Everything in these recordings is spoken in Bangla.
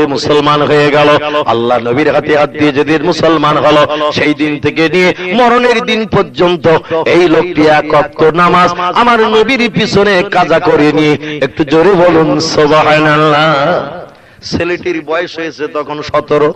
করে মুসলমান হয়ে গেল, আল্লাহ নবীর হাতে হাত দিয়ে যেদিন মুসলমান হলো, সেই দিন থেকে নিয়ে মরণের দিন পর্যন্ত এই লোকটি এক অক্ত নামাজ আমার নবীর পিছনে কাজা করে নিয়ে, একটু জোরে বলুন, সুবহানাল্লাহ। ছেলেটির বয়স হয়েছে তখন সতেরো।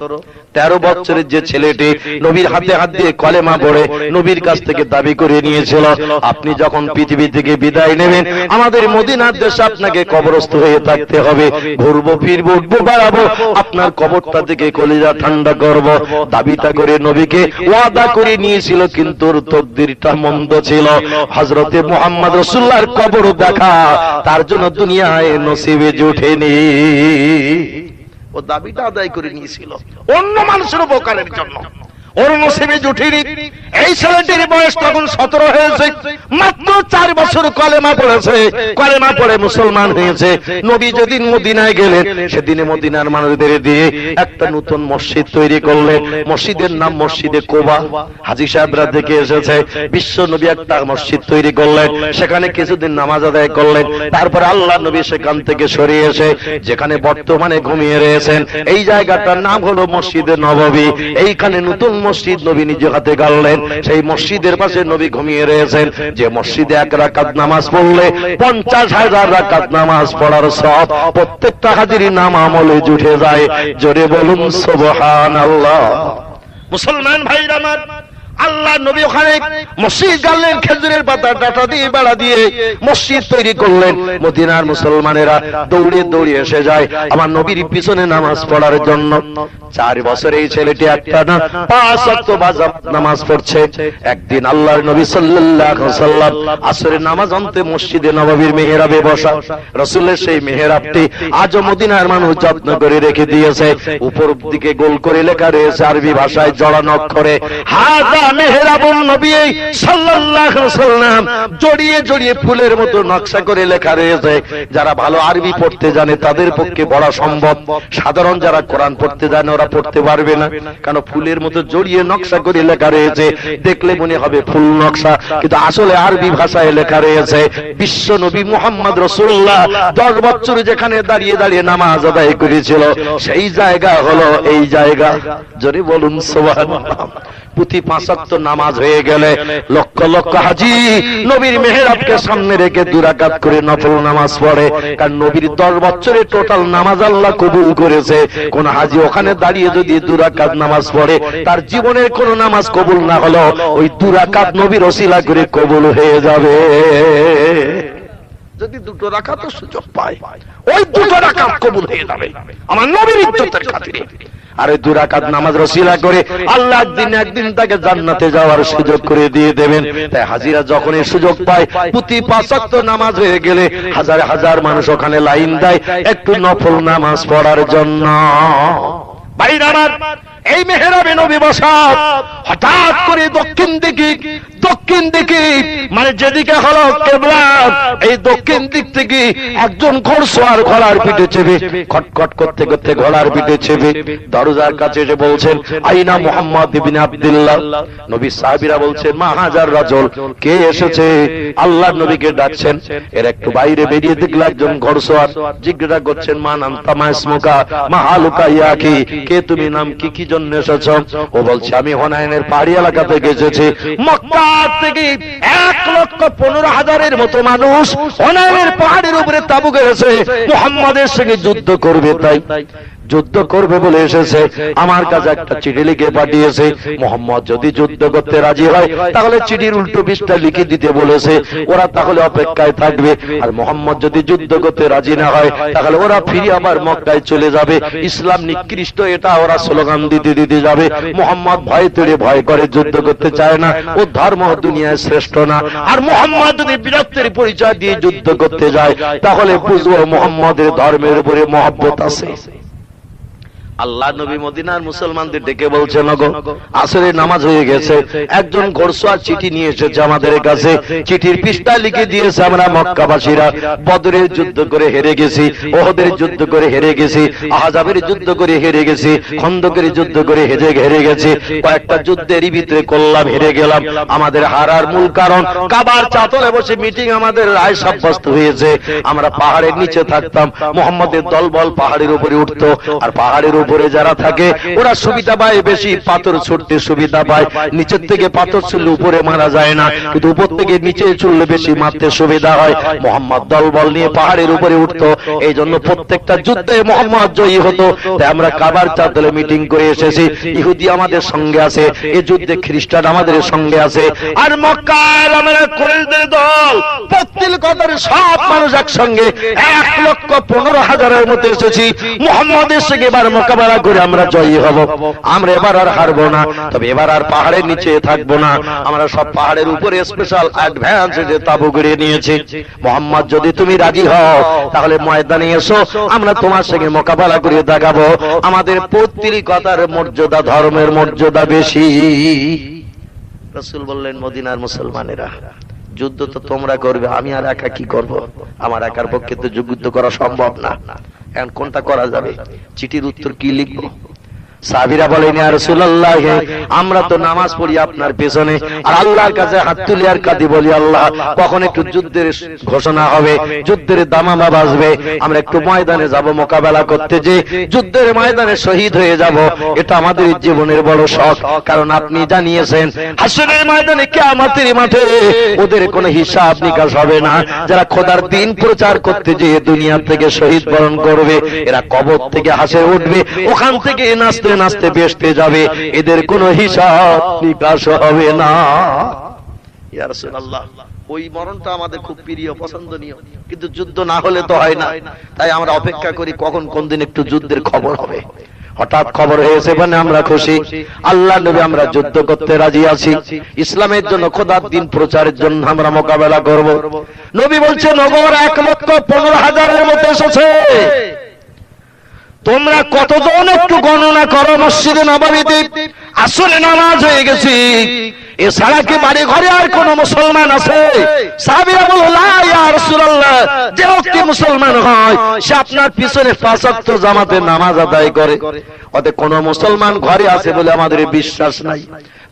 তেরো বছরের যে ছেলেটি নবীর হাতে হাত দিয়ে কলেমা পড়ে নবীর কাছ থেকে দাবি করে নিয়েছিল, আপনি যখন পৃথিবী থেকে বিদায় নেবেন, আমাদের মদিনার দেশে আপনাকে কবরস্থ হয়ে থাকতে হবে। ঘুরবো, ফিরবো, উঠবো, বাড়াবো, আপনার কবরটা থেকে কলিজা ঠান্ডা করব। দাবিটা করে নবীকে ওয়াদা করে নিয়েছিল, কিন্তু ওর তকদিরটা মন্দ ছিল। হজরতে মোহাম্মদ রসুল্লাহর কবর দেখা, তার জন্য দুনিয়ায় নসিবে জুটেনি ও দাবিটা আদায় করে নিয়েছিল। অন্য মানুষের উপকারের জন্য। বিশ্ব নবী একটা মসজিদ তৈরি করলেন। সেখানে কিছুদিন নামাজ আদায় করলেন। তারপর আল্লাহ নবী সেখান থেকে সরিয়ে এসে যেখানে বর্তমানে ঘুমিয়ে রয়েছেন, এই জায়গাটার নাম হলো মসজিদে নববী। এইখানে নতুন মসজিদ নবী নিজে হাতে গাড়লেন। সেই মসজিদের পাশে নবী ঘুমিয়ে রয়েছেন। যে মসজিদে এক রাকাত নামাজ পড়লে পঞ্চাশ হাজার রাকাত নামাজ পড়ার সব প্রত্যেকটা হাজিরি নাম আমলে জুটে যায়। জোরে বলুন সোবহান আল্লাহ মুসলমান ভাইরা আমার আল্লাহ নবী ওখানে মসজিদ গাড়লেন, খেজুরের পাতা ডাটা দিয়ে বেড়া দিয়ে মসজিদ তৈরি করলেন। মদিনার মুসলমানেরা দৌড়ে দৌড়ে এসে যায়। আমার নবীর পিছনে নামাজ পড়ার জন্য। চার বছর এই ছেলেটি একটা না, পাঁচ অক্ট বাজাব নামাজ পড়ছে। একদিন আল্লাহর নবী সাল্লাল্লাহু সাল্লাম আসরের নামাজ অন্তে মসজিদে নববীর মেহরাবে বসা। রাসূলের সেই মেহরাবটি আজও মদিনার মানুষ যত্ন করে রেখে দিয়েছে। উপর দিকে গোল করে লেখা রয়েছে আরবি ভাষায় জড়ানো অক্ষরে হাজা মেহরাবুন নবী সাল্লাল্লাহু সাল্লাম জড়িয়ে জড়িয়ে ফুলের মতো নকশা করে লেখা রয়েছে। যারা ভালো আরবি পড়তে জানে তাদের পক্ষে পড়া সম্ভব। সাধারণ যারা কোরআন পড়তে জানে ওরা পড়তে পারবে না। কারণ ফুলের মতো জড়িয়ে নকশা করে লেখা রয়েছে। দেখলে মনে হবে ফুল নকশা, কিন্তু আসলে আরবি ভাষায় লেখা রয়েছে, বিশ্ব নবী মোহাম্মদ রসুল্লাহ দশ বছর যেখানে দাঁড়িয়ে দাঁড়িয়ে নামাজ আদায় করেছিল, সেই জায়গা হলো এই জায়গা। যদি বলুন, সুবহানাল্লাহ। প্রতি পাঁচাত্ত নামাজ হয়ে গেলে লক্ষ লক্ষ হাজি নবীর মেহরাবকে সামনে রেখে দুরাকাত করে নফল নামাজ পড়ে। কারণ নবীর দশ বছরে টোটাল নামাজ আল্লাহ কবুল করেছে। কোন হাজি ওখানে দাঁড়িয়ে যদি দুরাকাত নামাজ পড়ে, তার জীবনের কোন নামাজ কবুল না হলো ওই দুরাকাত নবীর ওসিলা করে কবুল হয়ে যাবে। যদি দুটো রাখা তো সুযোগ পায়, ওই দুটো রাকাত কবুল হয়ে যাবে। আমার নবীর ইজ্জতের খাতিরে। আর দুরাকাত নামাজ রসিলা করে আল্লাহ একদিন একদিন তাকে জান্নাতে যাওয়ার সুযোগ করে দিয়ে দেবেন। তাই হাজিরা যখন এই সুযোগ পায়, প্রতি পাঁচক্ত নামাজ হয়ে গেলে হাজার হাজার মানুষ ওখানে লাইন দেয়, একটু নফল নামাজ পড়ার জন্য। এই মেহেরাবে নবী বসা হঠাৎ করে দক্ষিণ দিকে দক্ষিণ দিকে মানে যেদিকে হলো কেবলা, এই দক্ষিণ দিক থেকে একজন ঘোড়সওয়ার ঘোড়ার পিঠে চেপে খটখট করতে করতে ঘোড়ার পিঠে চেপে, দরজার কাছে এসে বলছেন, আইনা মোহাম্মদ ইবিন আব্দুল্লাহ। নবী সাহাবীরা বলছেন, মা হাজার রাজল, কে এসেছে? আল্লাহ নবীকে ডাকছেন, এর একটু বাইরে বেরিয়ে দেখল একজন ঘোড়সওয়ার। জিজ্ঞাসা করছেন, মা নাম তামাসমুকা মা হালুকা ইয়াকি, কে তুমি নাম, কি কি জন্য এসেছ। ও বলছে, আমি হনায়নের পাহাড়ি এলাকা থেকে এসেছি। মক্কা থেকে এক লক্ষ পনেরো হাজারের মতো মানুষ হনায়নের পাহাড়ের উপরে তাবু গেছে মোহাম্মদের সঙ্গে যুদ্ধ করবে তাই। যুদ্ধ করবে বলে এসেছে। আমার কাছে একটা চিঠি লিখে পাঠিয়েছে। মোহাম্মদ যদি যুদ্ধ করতে রাজি হয়, তাহলে চিঠির উল্টো পৃষ্ঠা লিখে দিতে বলেছে। ওরা তাহলে অপেক্ষায় থাকবে। আর মোহাম্মদ যদি যুদ্ধ করতে রাজি না হয়, তাহলে ওরা ফিরে আবার মক্কায় চলে যাবে। ইসলাম নিকৃষ্ট, এটা ওরা স্লোগান দিতে দিতে যাবে। মোহাম্মদ ভয় তৈরি ভয় করে যুদ্ধ করতে চায় না। ও ধর্ম দুনিয়ায় শ্রেষ্ঠ না। আর মোহাম্মদ যদি বীরত্বের পরিচয় দিয়ে যুদ্ধ করতে যায়, তাহলে বুঝব মোহাম্মদের ধর্মের উপরে মহব্বত আছে। আল্লাহ নবী মদিনার মুসলমানদের ডেকে বলছেন গো আসরে নামাজ হয়ে গেছে। একজন ঘোড়সোয়ার চিঠি নিয়ে এসেছে আমাদের কাছে। চিঠির পৃষ্ঠা লিখে দিয়েছে আমরা মক্কাবাসীরা। বদরের যুদ্ধ করে হেরে গেছি ওহদের যুদ্ধ করে হেরে গেছি আহাজাবের যুদ্ধ করে হেরে গেছি খন্দকের যুদ্ধ করে হেরে হেরে গেছি কয়েকটা যুদ্ধেরই ভিতরে করলাম হেরে গেলাম। আমাদের হারার মূল কারণ কাবার চাতলে বসে মিটিং আমাদের রায় সাব্যস্ত হয়েছে। আমরা পাহাড়ের নিচে থাকতাম মোহাম্মদের দলবল পাহাড়ের উপরে উঠতো আর পাহাড়ের উপরে যারা থাকে, ওরা সুবিধা পায়, বেশি পাথর ছুটতে সুবিধা পায়। নিচের থেকে পাথর ছুড়লে উপরে মারা যায় না, কিন্তু উপর থেকে নিচে ছুড়লে বেশি মারতে সুবিধা হয়। মোহাম্মদ দলবল নিয়ে পাহাড়ের উপরে উঠতো এই জন্য প্রত্যেকটা যুদ্ধে মোহাম্মদ জয়ী হতো। তাই আমরা কাবার চাদলে মিটিং করে এসেছি। ইহুদি আমাদের সঙ্গে আছে এই যুদ্ধে খ্রিস্টান আমাদের সঙ্গে আছে। আর মক্কার আমরা কুরাইশদের দল প্রত্যেক কথার সব মানুষ একসঙ্গে। এক লক্ষ পনেরো হাজারের মতো এসেছি। মোহাম্মদের সঙ্গে এবার মোকাবেলা করে আমরা জয়ী হব। আমরা এবার আর হারবো না। তবে এবার আর পাহাড়ের নিচে থাকব না। আমরা সব পাহাড়ের উপরে স্পেশাল অ্যাডভান্স যে তাবু গড়িয়ে নিয়েছি। মোহাম্মদ, যদি তুমি রাজি হও, তাহলে ময়দানে এসো। আমরা তোমার সঙ্গে মোকাবেলা করে দেখাবো। আমাদের পৌত্রিকতার মর্যাদা, ধর্মের মর্যাদা বেশি। রসুল বললেন, মদিনার মুসলমানেরা, যুদ্ধ তো তোমরা করবে, আমি আর একা কি করব? আমার একার পক্ষে তো যুদ্ধ করা সম্ভব না। এখন কোনটা করা যাবে? চিঠির উত্তর কি লিখব? সাহাবীরা বলেন রাসূলুল্লাহ, আমরা তো নামাজ পড়ি আপনার পেছনে, আর আল্লাহর কাছে হাত তুলি আর কাঁদি বলি, আল্লাহ, কখন একটু যুদ্ধের ঘোষণা হবে, যুদ্ধের দামামা বাজবে, আমরা একটু ময়দানে যাব, মোকাবেলা করতে যে যুদ্ধের ময়দানে শহীদ হয়ে যাব। এটা আমাদের জীবনের বড় শখ, কারণ আপনি জানিয়েছেন, হাসরের ময়দানে কিয়ামতের মাঠে ওদের কোনো হিসাব নিকাশ হবে না। যারা খোদার দিন প্রচার করতে যে দুনিয়া থেকে শহীদ বরণ করবে, এরা কবর থেকে হাসে উঠবে, ওখান থেকে নাচতে নাচতে বেসতে যাবে, এদের কোনো হিসাব নিকাশ হবে না। ওই মরণটা আমাদের খুব প্রিয়, পছন্দনীয়। কিন্তু যুদ্ধ না হলে তো হয় না। তাই আমরা অপেক্ষা করি কখন কোন দিন একটু যুদ্ধের খবর হবে। হঠাৎ খবর হয়েছে মানে আমরা খুশি। আল্লাহ নবী আমরা যুদ্ধ করতে রাজি আছি। ইসলামের জন্য খোদার দিন প্রচারের জন্য আমরা মোকাবেলা করব। নবী বলছে নগর এক লক্ষ পনেরো হাজারের মতো এসেছে। তোমরা কতজন একটু গণনা করো মসজিদে নবাবিতে আসলে নামাজ হয়ে গেছি। এছাড়া কি বাড়ি ঘরে আর কোন মুসলমান আছে? সাহাবীরা বলল রাসূলুল্লাহ। যে ব্যক্তি মুসলমান হয়, সে আপনার পিছনে পাঁচ ওয়াক্ত জামাতে নামাজ আদায় করে। ওদের কোন মুসলমান ঘরে আছে বলে আমাদের বিশ্বাস নাই।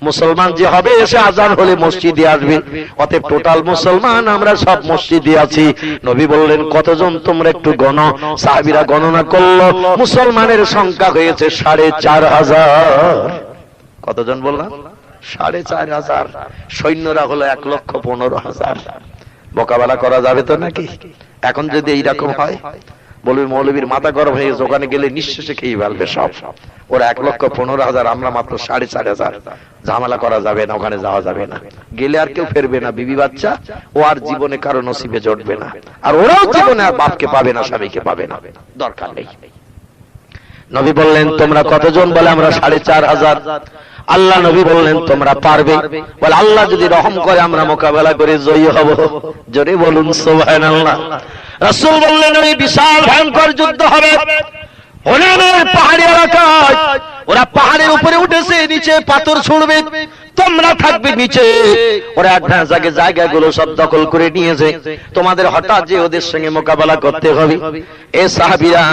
মুসলমান যে হবে, এসে আজান হলে মসজিদে আসবে। অতএব টোটাল মুসলমান, আমরা সব মসজিদে আছি। নবী বললেন, কতজন তোমরা একটু গণ? সাহাবিরা গণনা করল, মুসলমানের সংখ্যা হয়েছে সাড়ে চার হাজার। কতজন বললাম? সাড়ে চার হাজার। সৈন্যরা হলো এক লক্ষ পনেরো হাজার। মোকাবেলা করা যাবে তো নাকি? এখন যদি এইরকম হয় বলবি মৌলবীর মাথা গরম হয়ে গেছে, ওখানে গেলে নিঃশেষে খেয়ে ফেলবে সব। ওরা এক লক্ষ পনেরো হাজার আমরা মাত্র সাড়ে চার হাজার। ঝামেলা করা যাবে না ওখানে যাওয়া যাবে না। গেলে আর কেউ ফেরবে না বিবি বাচ্চা ও আর জীবনে কারও নসিবে জটবে না। আর ওরাও জীবনে আর বাপকে পাবে না স্বামীকে পাবে না। দরকার নেই। নবী বললেন তোমরা কতজন? বলে আমরা সাড়ে চার হাজার। আল্লাহ নবী বললেন তোমরা পারবে। বলে আল্লাহ যদি রহম করে আমরা মোকাবেলা করে জয়ী হব। জোরে বলুন সোহান আল্লাহ রাসূল বললেন, ওই বিশাল ভয়ঙ্কর যুদ্ধ হবে। পাহাড়ি এলাকায়, ওরা পাহাড়ের উপরে উঠেছে, নিচে পাথর ছুড়বে। থাকবে নিচে। ওরা অ্যাডভান্স আগে জায়গাগুলো সব দখল করে নিয়েছে। তোমাদের হঠাৎ যে ওদের সঙ্গে মোকাবেলা করতে হবে। এ সাহাবীরা,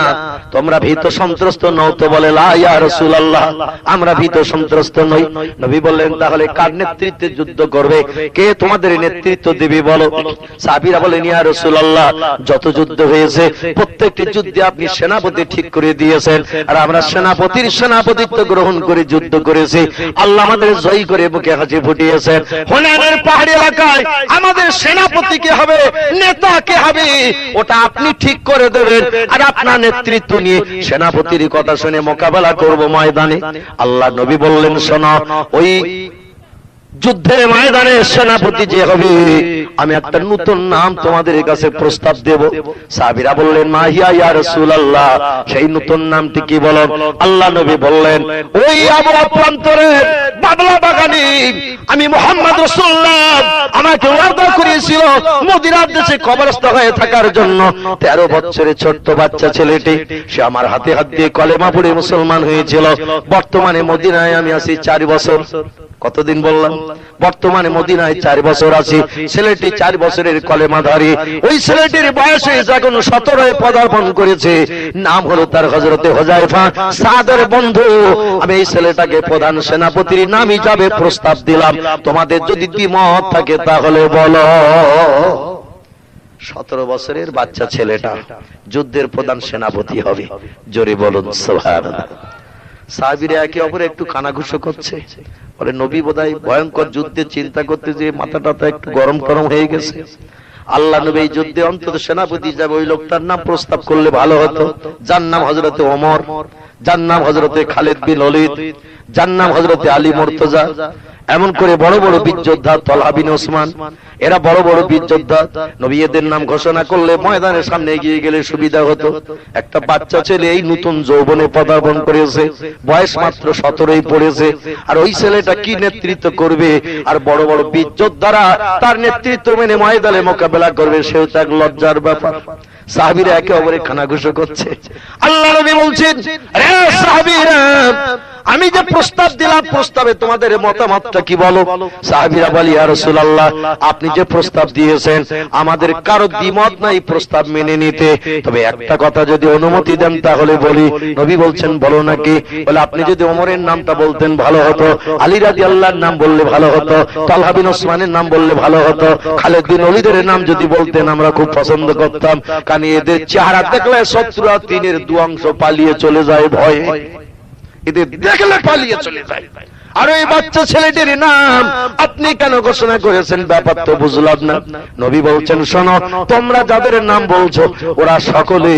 তোমরা ভীত সন্ত্রস্ত নও তো বলে আমরা ভীত সন্ত্রস্ত নই। নবী বললেন, তাহলে কার নেতৃত্বে যুদ্ধ করবে? কে তোমাদের নেতৃত্ব দিবে বলো? সাহাবীরা বলেন ইয়া যত যুদ্ধ হয়েছে, প্রত্যেকটি যুদ্ধে আপনি সেনাপতি ঠিক করে দিয়েছেন। আর আমরা সেনাপতির সেনাপতিত্ব গ্রহণ করে যুদ্ধ করেছি। আল্লাহ আমাদের জয়ী করে বুকে হাসি ফুটিয়েছেন হোনানের পাহাড়ি এলাকায় আমাদের সেনাপতি কে হবে, নেতা কে হবে? ওটা আপনি ঠিক করে দেবেন। আর আপনার নেতৃত্ব নিয়ে সেনাপতির কথা শুনে মোকাবেলা করব ময়দানে। আল্লাহ নবী বললেন, শোনো, ওই যুদ্ধের ময়দানে সেনাপতি যে হবে, আমি একটা নতুন নাম তোমাদের কাছে প্রস্তাব দেব। সাহাবীরা বললেন মাহিয়া ইয়া রাসূলুল্লাহ? সেই নতুন নামটি কি বলো? আল্লাহ নবী বললেন, ওই আবু প্রান্তরের বাবলা বাগানি আমি মোহাম্মদ রসুল্লাহ আমাকে ওয়াদা করিয়েছিল মদিনার দেশে কবরস্থ হয়ে থাকার জন্য। তেরো বছরের ছোট্ট বাচ্চা ছেলেটি, সে আমার হাতে হাত দিয়ে কলেমা পড়ে মুসলমান হয়েছিল। বর্তমানে মদিনায় আমি আছি চার বছর। কতদিন বললাম? বর্তমানে মদিনায় চার বছর আছি, ছেলেটি চার বছরের কলেমাধারী। ওই ছেলেটির বয়স হয়েছে এখন সতেরোয় পদার্পণ করেছে, নাম হলো তার হজরতে হোজাইফা সাদের বন্ধু। আমি এই ছেলেটাকে প্রধান সেনাপতির নাম হিসাবে প্রস্তাব দিলাম। তোমাদের যদি দ্বিমত থাকে তাহলে বলো। সতেরো বছরের বাচ্চা ছেলেটা যুদ্ধের প্রধান সেনাপতি হবে। জোরে বলুন সোহার সাহাবিরা একে অপরে একটু কানাঘুষো করছে। বলে নবী বোধহয় ভয়ঙ্কর যুদ্ধে চিন্তা করতে যে মাথা টাথা একটু গরম গরম হয়ে গেছে। আল্লাহ নবী এই যুদ্ধে অন্তত সেনাপতি হিসাবে ওই লোকটার নাম প্রস্তাব করলে ভালো হতো। যার নাম হজরতে ওমর, যার নাম হজরতে খালেদ বিন অলিদ যার নাম হজরতে আলী মোর্তজা এমন করে বড় বড় বীর যোদ্ধা তলহা বিন ওসমান, এরা বড় বড় বীর যোদ্ধা। নবী এদের নাম ঘোষণা করলে ময়দানের সামনে এগিয়ে গেলে সুবিধা হতো। একটা বাচ্চা ছেলে এই নতুন যৌবনে পদার্পণ করেছে, বয়স মাত্র সতেরোই পড়েছে, আর ওই ছেলেটা কি নেতৃত্ব করবে? আর বড় বড় বীর যোদ্ধারা তার নেতৃত্ব মেনে ময়দানে মোকাবেলা করবে, সেও তো এক লজ্জার ব্যাপার। সাহাবিরা একে অপরে খানাঘুষো করছে। আল্লাহ নবী বলছেন আমি যে প্রস্তাব দিলাম, প্রস্তাবে তোমাদের মতামতটা কি বলো? সাহাবিরা বলি, ইয়া রাসূলুল্লাহ, আপনি যে প্রস্তাব দিয়েছেন, আমাদের কারও দ্বিমত নাই প্রস্তাব মেনে নিতে। তবে একটা কথা যদি অনুমতি দেন, তাহলে বলি, নবী বলছেন, বলো নাকি? বলে, আপনি যদি ওমরের নামটা বলতেন, ভালো হতো। আলী রাদিয়াল্লাহর নাম বললে ভালো হতো। তালহা বিন ওসমানের নাম বললে ভালো হতো। খালেদ বিন ওলিদের নাম যদি বলতেন, আমরা খুব পছন্দ করতাম। কারণ এদের চেহারা দেখলে শত্রুরা তিনের দু অংশ পালিয়ে চলে যায় ভয়ে। এদের দেখলে পালিয়ে চলে যায়। আর ওই বাচ্চা ছেলেটির নাম আপনি কেন ঘোষণা করেছেন ব্যাপার তো বুঝলাম না। নবী বলছেন, শোনো, তোমরা যাদের নাম বলছো, ওরা সকলে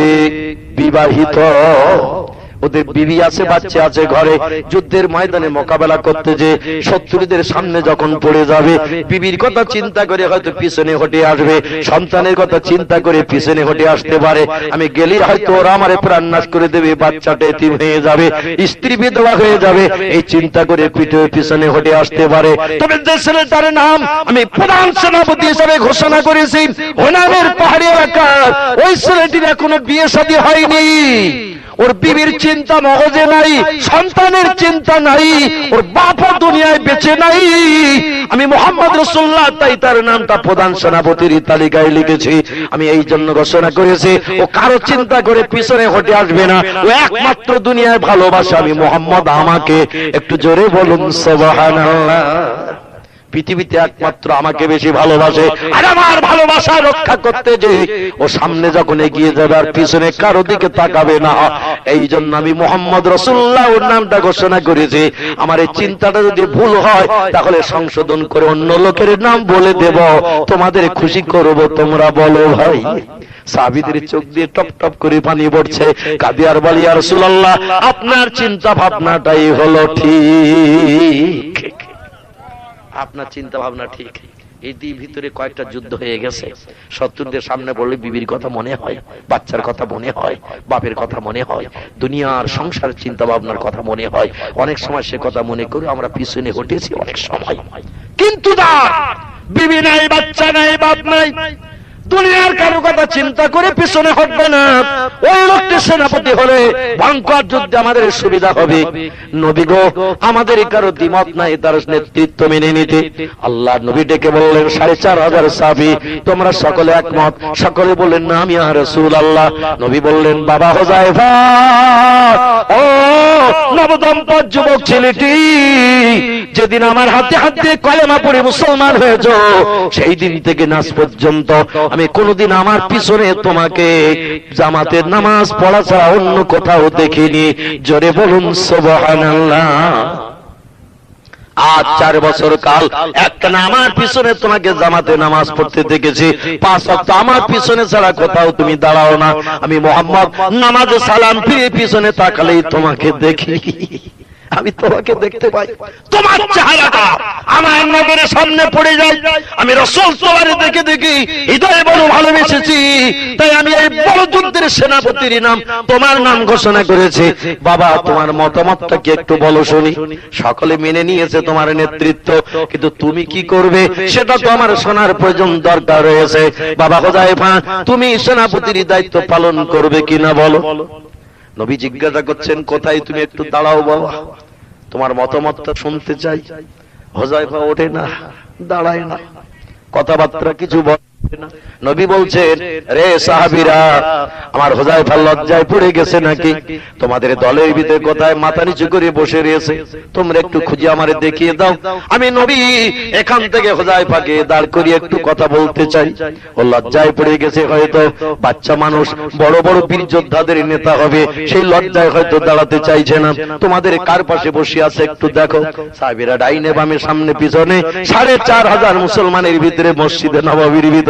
বিবাহিত। ওদের বিবি আছে বাচ্চা আছে ঘরে। যুদ্ধের ময়দানে মোকাবেলা করতে যে শত্রুদের সামনে যখন পড়ে যাবে, বিবির কথা চিন্তা করে হয়তো পিছনে হটে আসবে, সন্তানের কথা চিন্তা করে পিছনে হটে আসতে পারে। আমি গেলে হয়তো ওরা আমারে প্রাণ নাশ করে দেবে, বাচ্চাটা এতিম হয়ে যাবে, স্ত্রী বিধবা হয়ে যাবে। এই চিন্তা করে পিঠে পিছনে হটে আসতে পারে। তবে যে ছেলেটার নাম আমি প্রধান সেনাপতি হিসাবে ঘোষণা করেছি হোনামের পাহাড়ি এলাকার ওই ছেলেটির এখনও বিয়ে শাদী হয়নি। ওর বিবির চিন্তা মগজে নাই, সন্তানের চিন্তা নাই, ওর বাপও দুনিয়ায় বেঁচে নাই। আমি মোহাম্মদ রসুল্লাহ তাই তার নামটা প্রধান সেনাপতির তালিকায় লিখেছি। আমি এই জন্য ঘোষণা করেছি, ও কারও চিন্তা করে পিছনে হটে আসবে না। ও একমাত্র দুনিয়ায় ভালোবাসে। আমি মোহাম্মদ, আমাকে একটু জোরে বলুন, সুবহানাল্লাহ। পৃথিবীতে একমাত্র আমাকে বেশি ভালোবাসে। আর আমার ভালোবাসা। রক্ষা করতে যে ও সামনে যখন এগিয়ে যাবে আর পিছনে কারও দিকে তাকাবে না এই জন্য আমি মোহাম্মদ রসুল্লাহ ওর নামটা ঘোষণা করেছি। আমার এই চিন্তাটা যদি ভুল হয় তাহলে সংশোধন করে অন্য লোকের নাম বলে দেব। তোমাদের খুশি করব তোমরা বলো ভাই। সাবিদের চোখ দিয়ে টপ টপ করে পানি পড়ছে। কাদিয়ার বালিয়া রসুল্লাহ আপনার চিন্তা ভাবনাটাই হলো ঠিক। আপনার চিন্তা ভাবনা ঠিক এটি ভিতরে কয়েকটা যুদ্ধ হয়ে গেছে। শত্রুদের সামনে বললে বিবির কথা মনে হয়, বাচ্চার কথা মনে হয়, বাপের কথা মনে হয়, দুনিয়ার সংসার চিন্তা ভাবনার কথা মনে হয়। অনেক সময় সে কথা মনে করে আমরা পিছনে হটেছি অনেক সময়। কিন্তু বিবি নাই, বাচ্চা নাই, বাপ নাই। দুনিয়ার কারও কথা চিন্তা করে পিছনে হটবে না। ওই লোকটি সেনাপতি হলে ভয়ঙ্কর যুদ্ধে আমাদের সুবিধা হবে। নবী গো, আমাদের কারও দ্বিমত নাই, তার নেতৃত্ব মেনে নিতে। আল্লাহ নবী ডেকে বললেন, সাড়ে চার হাজার সাবি তোমরা সকলে একমত। সকলে বললেন, না আমি আর রসুল আল্লাহ নবী বললেন, বাবা হোজাইফা ও নবদম্পত যুবক ছেলেটি, যেদিন আমার হাতে হাতে কলেমা পড়ে মুসলমান হয়েছ, সেই দিন থেকে নাচ পর্যন্ত আমি কোনোদিন আমার পিছনে তোমাকে জামাতের নামাজ পড়া ছাড়া অন্য কোথাও দেখিনি। জোরে বলুন, সুবহানাল্লাহ। আজ চার বছর কাল একটা আমার পিছনে তোমাকে জামাতে নামাজ পড়তে দেখেছি। পাঁচ ওয়াক্ত আমার পিছনে ছাড়া কোথাও তুমি দাঁড়াও না। আমি মোহাম্মদ নামাজে সালাম ফিরে পিছনে তাকালেই তোমাকে দেখি। আমি তোমাকে দেখতে পাই। তোমার চেহারাটা আমার নগরের সামনে পড়ে যায়। আমি রসুল তোমার দেখে দেখি হৃদয়ে বড় ভালোবেসেছি। তাই আমি এই বড় যুদ্ধের সেনাপতির নাম তোমার নাম ঘোষণা করেছি। বাবা তোমার মতামতটা কি একটু বলো শুনি। সকলে মেনে নিয়েছে তোমার নেতৃত্ব কিন্তু তুমি কি করবে সেটা তো আমার শোনার প্রয়োজন দরকার রয়েছে। বাবা হোজাইফা তুমি সেনাপতির দায়িত্ব পালন করবে কিনা বলো। নবী জিজ্ঞাসা করছেন, কোথায় তুমি একটু দাঁড়াও বাবা? তোমার মতামতটা শুনতে চাই। হজাইফা ওঠে না, দাঁড়ায় না। কথাবার্তা কিছু বলে নবী বলছেন, রে সাহাবীরা, আমার হোজাইফা লজ্জায় পড়ে গেছে নাকি? তোমাদের দলের ভিতরে কোথায় মাথা নিচু করে বসে রয়েছে? তোমরা একটু খুঁজে আমারে দেখিয়ে দাও। আমি নবী, এখান থেকে হোজাইফাকে দাঁড় করিয়ে একটু কথা বলতে চাই। ও লজ্জায় পড়ে গেছে হয়তো। বাচ্চা মানুষ, বড় বড় বীর যোদ্ধাদের নেতা হবে। সেই লজ্জায় হয়তো দাঁড়াতে চাইছে না। তোমাদের কার পাশে বসে আছে একটু দেখো। সাহেবেরা ডাইনে বামে সামনে পিছনে সাড়ে চার হাজার মুসলমানের ভিতরে মসজিদে নবাবির ভিতরে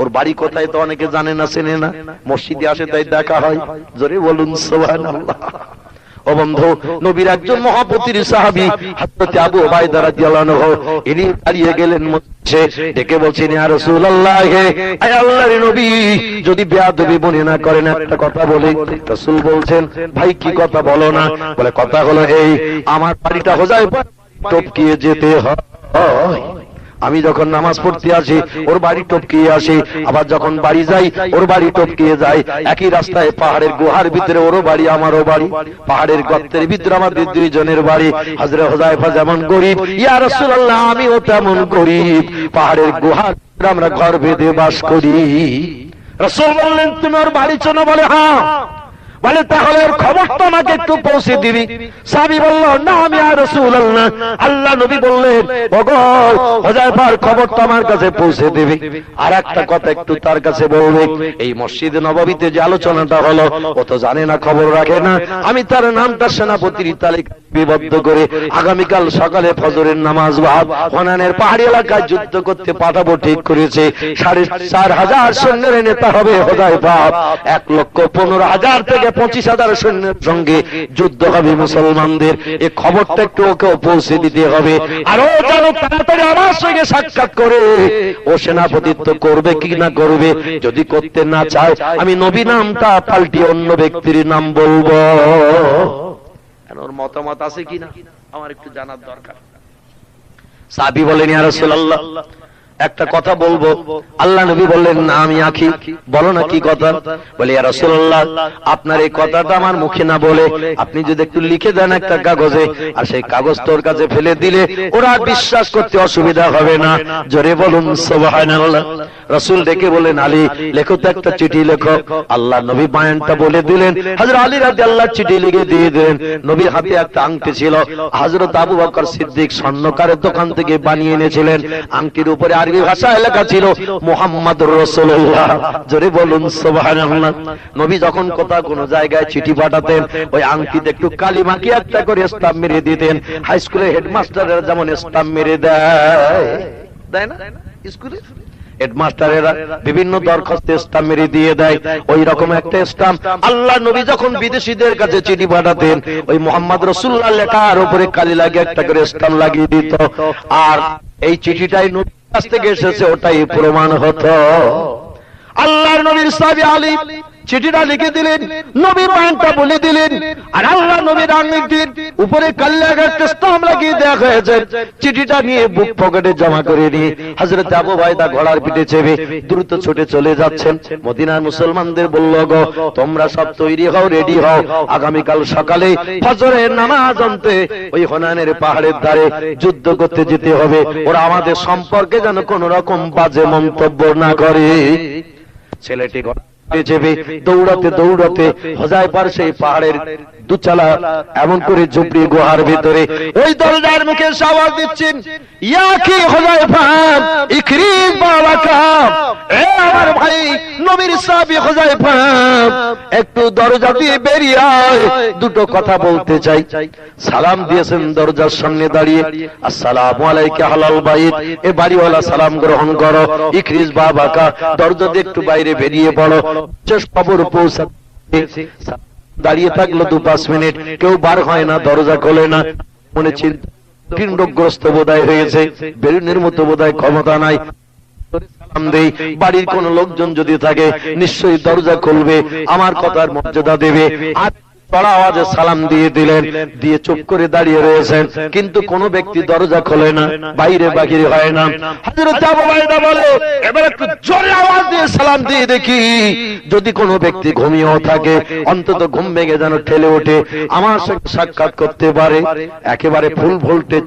ওর বাড়ি কোথায় তো অনেকে জানে না, চেনে না। মসজিদে আসে তাই দেখা হয়। জোরে বলুন ও বন্ধু, নবীর একজন মহাপতির হযরত আবু ওবায়দা রাদিয়াল্লাহু ইনি দাঁড়িয়ে গেলেন ডেকে বলছেন, ইয়া রাসূলুল্লাহ, আয় আল্লাহর নবী। যদি বেয়াদবি মনে না করেন, একটা কথা বলি, রাসূল বলছেন, ভাই, কি কথা বলো না? বলে, কথা হলো এই, আমার বাড়িটা হোজায় টপকিয়ে যেতে হয়। আমি যখন নামাজ পড়তে আসি, ওর বাড়ি টপকিয়ে আসি। আবার যখন বাড়ি যাই, ওর বাড়ি টপকিয়ে যায় একই রাস্তায় পাহাড়ের গুহার ভিতরে ওরও বাড়ি, আমারও বাড়ি। পাহাড়ের গর্তের ভিতরে আমাদের দুইজনের বাড়ি। হাজরে হোজাইফা যেমন গরিব, ইয়া রাসূলুল্লাহ, আমিও তেমন গরিব। পাহাড়ের গুহার ভিতরে আমরা ঘর বেঁধে বাস করি। রাসূল বললেন, তুমি ওর বাড়ি চলো বলে? হ্যাঁ। বলে, তাহলে এর খবরটা আমাকে একটু পৌঁছে দিবি। সাবি বলল, না, আমি আর রসুল আল্লাহ নবী বললেন ভগল ওগো হোজাইফার খবরটা আমার কাছে পৌঁছে দিবি। আর একটা কথা একটু তার কাছে বলবে, এই মসজিদ নববীতে যে আলোচনাটা হলো, ও তো জানে না, খবর রাখে না। আমি তার নামটা সেনাপতির তালিকা বিবদ্ধ করে আগামীকাল সকালে ফজরের নামাজ বাদ হনানের পাহাড়ি এলাকায় যুদ্ধ করতে পাঠাবো, ঠিক করেছে। সাড়ে চার হাজার সৈন্যের নেতা হবে বাপ এক লক্ষ পনেরো হাজার থেকে পঁচিশ হাজার সৈন্যের সঙ্গে যুদ্ধ হবে মুসলমানদের। এ খবরটা একটু ওকে পৌঁছে দিতে হবে। যেন তাড়াতাড়ি আমার সঙ্গে সাক্ষাৎ করে। ও সেনাপতিত্ব করবে কি না করবে, যদি করতে না চায়, আমি নবী নামটা পাল্টি অন্য ব্যক্তির নাম বলব। ওর মতামত আছে কিনা? আমার একটু জানার দরকার। সাবি বলেন, ইয়া রাসূলুল্লাহ একটা কথা বলব। আল্লাহ নবী বললেন, না, আমি আখি। বলো না কি কথা? বলে রাসূলুল্লাহ, আপনার এই কথাটা আমার মুখে না বলে। আপনি যদি একটু লিখে দেন একটা কাগজে, আর সেই কাগজ তোর কাছে ফেলে দিলে ওরা বিশ্বাস করতে অসুবিধা হবে না। জোরে বলুন রাসূল ডেকে বলেন আলী, লেখো তো একটা চিঠি লেখো। আল্লাহ নবী বায়ানটা বলে দিলেন। হযরত আলী রাদিয়াল্লাহু চিঠি লিখে দিয়ে দিলেন। নবীর হাতে একটা আংটি ছিল। হাজরত আবু বকর সিদ্দিক স্বর্ণকারের দোকান থেকে বানিয়ে এনেছিলেন। আংটির উপরে আরবি ভাষায় লেখা ছিল মুহাম্মাদুর রাসূলুল্লাহ। জোরে বলুন, সুবহানাল্লাহ। নবী যখন কোথাও কোনো জায়গায় চিঠি পাঠাতেন, ওই আংটিতে একটু কালি মাখি একটা করে স্টাম্প মেরে দিতেন। হাই স্কুলের হেডমাস্টাররা যেমন স্টাম্প মেরে দেয়। দেয় না? স্কুলে? হেডমাস্টারেরা বিভিন্ন দরখাস্তে স্টাম্প মেরে দিয়ে দেয়। ওই রকম একটা স্টাম্প। আল্লাহ নবী যখন বিদেশিদের কাছে চিঠি পাঠাতেন, ওই মোহাম্মদ রসুল্লাহ লেখার উপরে কালি লাগে একটা করে স্টাম্প লাগিয়ে দিত। আর এই চিঠিটাই নবীর কাছ থেকে এসেছে ওটাই প্রমাণ হতো। আল্লাহর নবীর সাহাবী আলী চিঠিটা লিখে দিলেন, নবী পয়েন্টটা বলে দিলেন, আর আল্লাহ নবীর আঙ্গিটির উপরে লাগিয়ে হয়েছে। চিঠিটা নিয়ে বুক পকেটে জমা করে নিয়ে হযরত আবু বাইদা ঘোড়ার পিঠে চেপে দ্রুত ছুটে চলে যাচ্ছেন। মদিনার মুসলমানদের বলল, গো, তোমরা সব তৈরি হও, রেডি হও। আগামী কাল সকালে ফজরের নামাজ আনতে ওই হনানের পাহাড়ের ধারে যুদ্ধ করতে যেতে হবে। ওরা আমাদের সম্পর্কে যেন কোন রকম বাজে মন্তব্য না করে। ছেলেটি চেপে দৌড়াতে দৌড়াতে হজায় পার সেই পাহাড়ের দুচালা এমন করে ঝুপড়ি গুহার ভিতরে। ওই দরজার মুখে আওয়াজ দিচ্ছেন, ইয়া কি হজায় ফাম ইকরিম বাবাকাম এ আমার ভাই নবীর সাহাবী হজায় ফাম একটু দরজা দিয়ে বেরিয়ে আয়, দুটো কথা বলতে চাই। সালাম দিয়েছেন দরজার সামনে দাঁড়িয়ে, আসসালামু আলাইকা হালাল বাইত, এ বাড়িওয়ালা সালাম গ্রহণ করো ইকরিস বাবা কা দরজা দিয়ে একটু বাইরে বেরিয়ে পড়ো। শেষ খবর পৌঁছা দাঁড়িয়ে থাকল দু পাঁচ মিনিট। কেউ বার হয় না, দরজা খোলে না। মনে চিন্তা পিণ্ডগ্রস্ত বোধহয় হয়েছে। বেরুনের মতো বোধহয় ক্ষমতা নাই। বাড়ির কোন লোকজন যদি থাকে, নিশ্চয়ই দরজা খুলবে। আমার কথার মর্যাদা দেবে। আর বড় আওয়াজে সালাম দিয়ে দিলেন, দিয়ে চুপ করে দাঁড়িয়ে রয়েছেন। কিন্তু কোন ব্যক্তি দরজা খোলে না, বাইরে বাহিরে হয় না। হযরত আবু বাইদা বলে, এবার একটু জোরে আওয়াজ দিয়ে সালাম দিয়ে দেখি, যদি কোনো ব্যক্তি ঘুমিয়েও থাকে, অন্তত ঘুম ভেঙে যেন ঠেলে ওঠে, আমার সাথে সাক্ষাৎ করতে পারে। একেবারে ফুল ভোল্টেজ